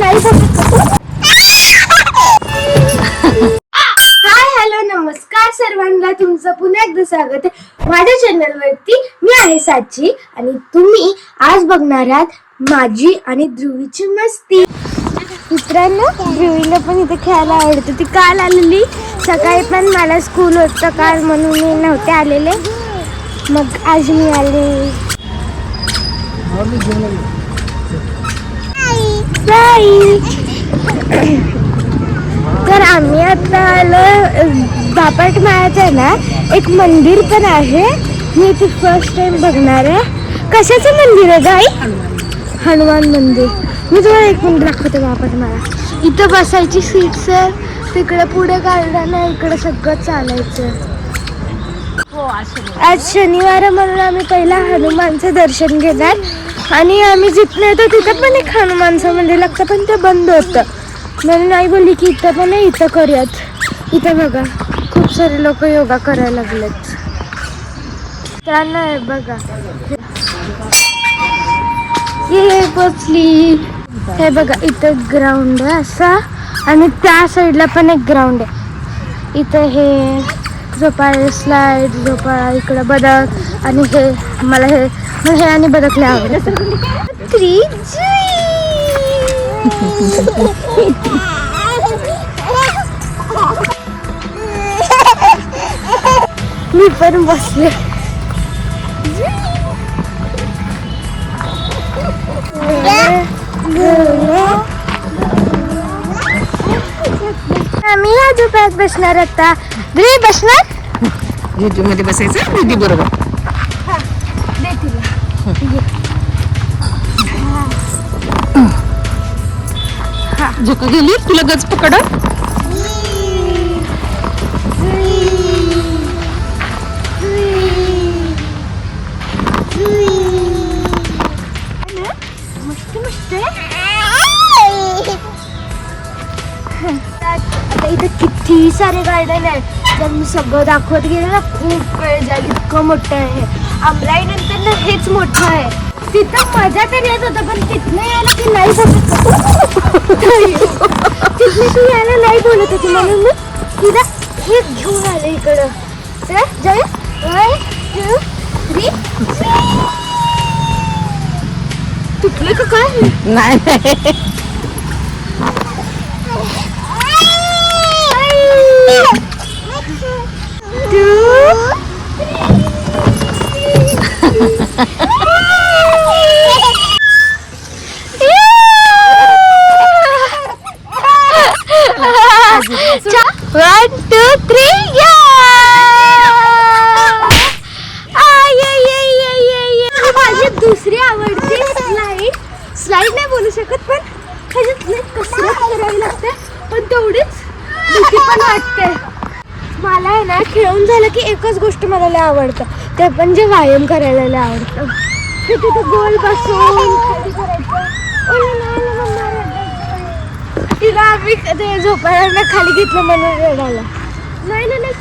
नाही hi hello नमस्कार सर्वांना. तुमचं पुन्हा एकदा स्वागत आहे माझ्या चॅनलवरती मी आहे साची आणि तुम्ही आज बघणार आहात माझी आणि ध्रुवीची मस्ती. मित्रांनो ध्रुवीला पण इथे खेळायला आवडतं. ती काल आलेली. सकाळी पण मला स्कूल होतं काल म्हणून मी नव्हते आलेले. मग आज मी आले. तर आम्ही आता आलो बापट माळ्यात आहे ना एक मंदिर पण आहे. मी इथे फर्स्ट टाइम बघणार आहे. कशाचं मंदिर आहे गाई? हनुमान मंदिर. मी तुम्हाला एक मिनिट दाखवते बापट माळा इथं बसायची सीट्स आहे तिकडे पुढे गार्डन आहे इकडे सगळं चालायचं. आज शनिवार. म्हणून आम्ही पहिला हनुमानचं दर्शन घेणार. आणि आम्ही जिथं येतो तिथं पण एक हनुमानचं मंदिर लागतं पण ते बंद होतं. म्हणून आई बोलली की इथं पण आहे इथं करूयात. इथं बघा खूप सारे लोक योगा करायला लागलेत. त्यांना बघा. ये पोचली हे बघा इथं ग्राउंड आहे असा. आणि त्या साईडला पण एक ग्राउंड आहे. इथं हे. झोपाळे स्लाईड झोपाळा इकडं बदक आणि हे मला हे मला हे आणि बदकले थ्री मी पण बसले. आम्ही या झोपाळ्यात बसणार आता. द्री बसणार? युट्यूबमध्ये बसायचं दीदी बरोबर. झोका गेली? तुला गच पकड. मस्त मस्त. आता इथे किती किती सारे गार्डन आहे तर मी सगळं दाखवत गेले ना खूप वेळ जाईल इतकं मोठं आहे. आमराई नंतर ना हेच मोठं आहे. तिथं मजा तर येत होतं पण तिथनं यायला ती नाही बोलत तिथनं ती यायला नाही बोलत होती. म्हणून मी तिला हे घेऊन आले इकडं. तर जय वन टू थ्री तुटले का काय नाही. दुसरी आवडती स्लाईड स्लाईड नाही बोलू शकत पण त्याच्यात कसरत करावी लागते? पण तेवढीच भीती पण वाटते. मला आहे ना खेळून झालं की एकच गोष्ट मला लय आवडतं. ते पण जे व्यायाम करायला लय आवडतं. ते तिथं गोल बसून तिला आम्ही ते झोपायला खाली घेतलं म्हणून रडायला. नाही ना नाही.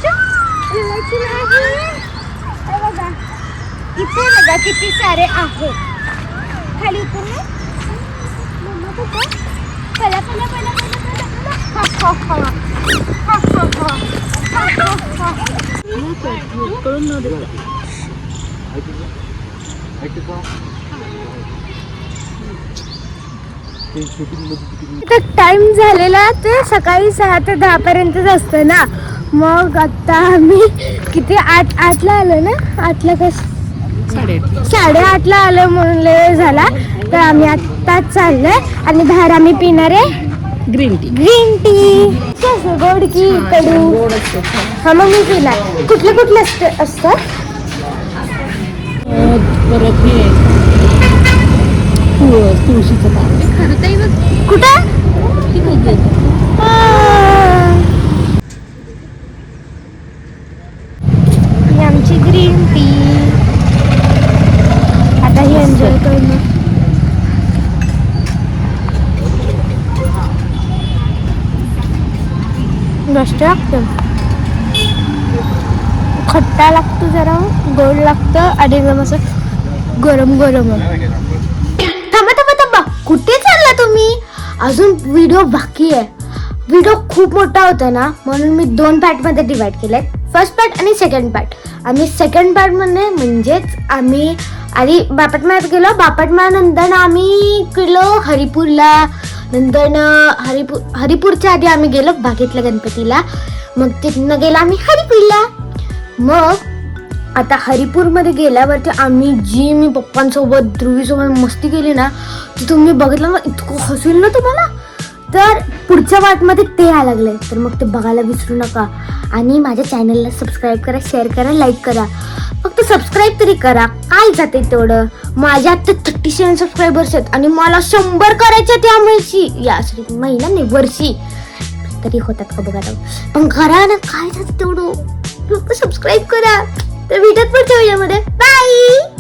इथे बघा किती सारे आहेत. खाली उतरले टाइम झालेला ते सकाळी सहा ते दहा पर्यंतच असतं ना. मग आता आम्ही किती आठ आठला आलो ना? आठला कसं साडेआठला. आलो म्हणून वेळ झाला. तर आम्ही आत्ताच चाललोय. आणि बाहेर आम्ही पिणार आहे ग्रीन टी. Green tea. कसं गोड की कडू? हा मग मी पिणार. कुठले कुठले असत- असतात परत हे तुळ- तुळशीचं पान कुठं आ. ही आमची ग्रीन टी आता ही एन्जॉय करणं मस्त लागतं. खट्टा लागतो जरा गोड लागतं आणि एकदम असं गरम गरम. थांबा थांबा थांबा. कुठे चालला तुम्ही? अजून व्हिडिओ बाकी आहे. व्हिडिओ खूप मोठा होता ना म्हणून मी दोन पार्टमध्ये डिवाइड केले फर्स्ट पार्ट आणि सेकंड पार्ट आम्ही सेकंड पार्टमध्ये म्हणजेच आम्ही आधी बापटमाळ्यात गेलो. बापटमाळ्यानंतर आम्ही गेलो हरिपूरला. नंतर हरिपूर हरिपूरच्या आधी आम्ही गेलो बागेतल्या गणपतीला. मग तिथनं गेलो आम्ही हरिपूरला. मग आता हरिपूरमध्ये गेल्यावरती आम्ही जी मी पप्पांसोबत ध्रुवीसोबत मस्ती केली ना ती तुम्ही बघितलं ना इतकं हसेल ना तुम्हाला? तर पुढच्या पार्टमध्ये ते यायला लागले. तर मग ते बघायला विसरू नका. आणि माझ्या चॅनलला सबस्क्राईब करा शेअर करा लाईक करा. फक्त सबस्क्राईब तरी करा. काय जाते तेवढं? माझ्या आता थर्टी सेवन सबस्क्रायबर्स आहेत आणि मला शंभर करायचे त्या महिशी या सॉरी महिना नाही वर्षी. तरी होतात का बघा पण करा ना काय जातं तेवढं? फक्त सबस्क्राईब करा. तर भेटत पण ठेवूया मध्ये बाय